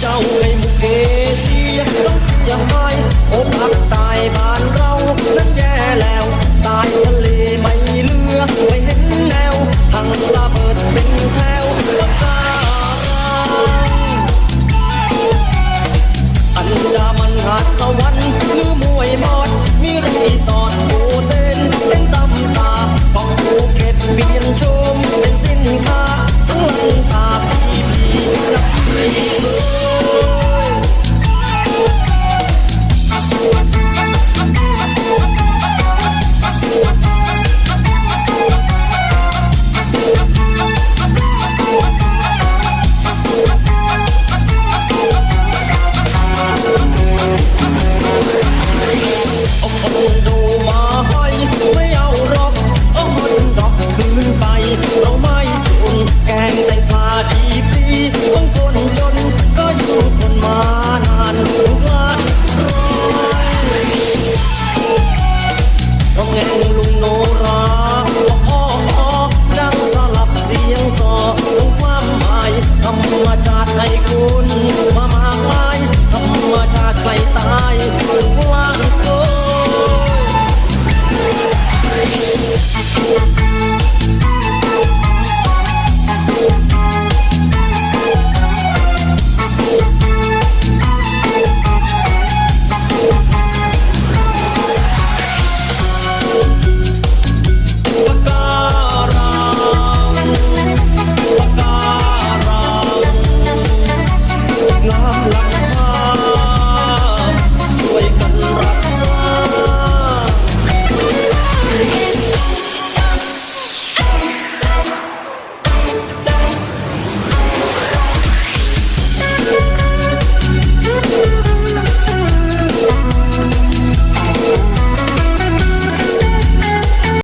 เจ้าไอ้มุกเอเสียต้องเสียไปอกหัก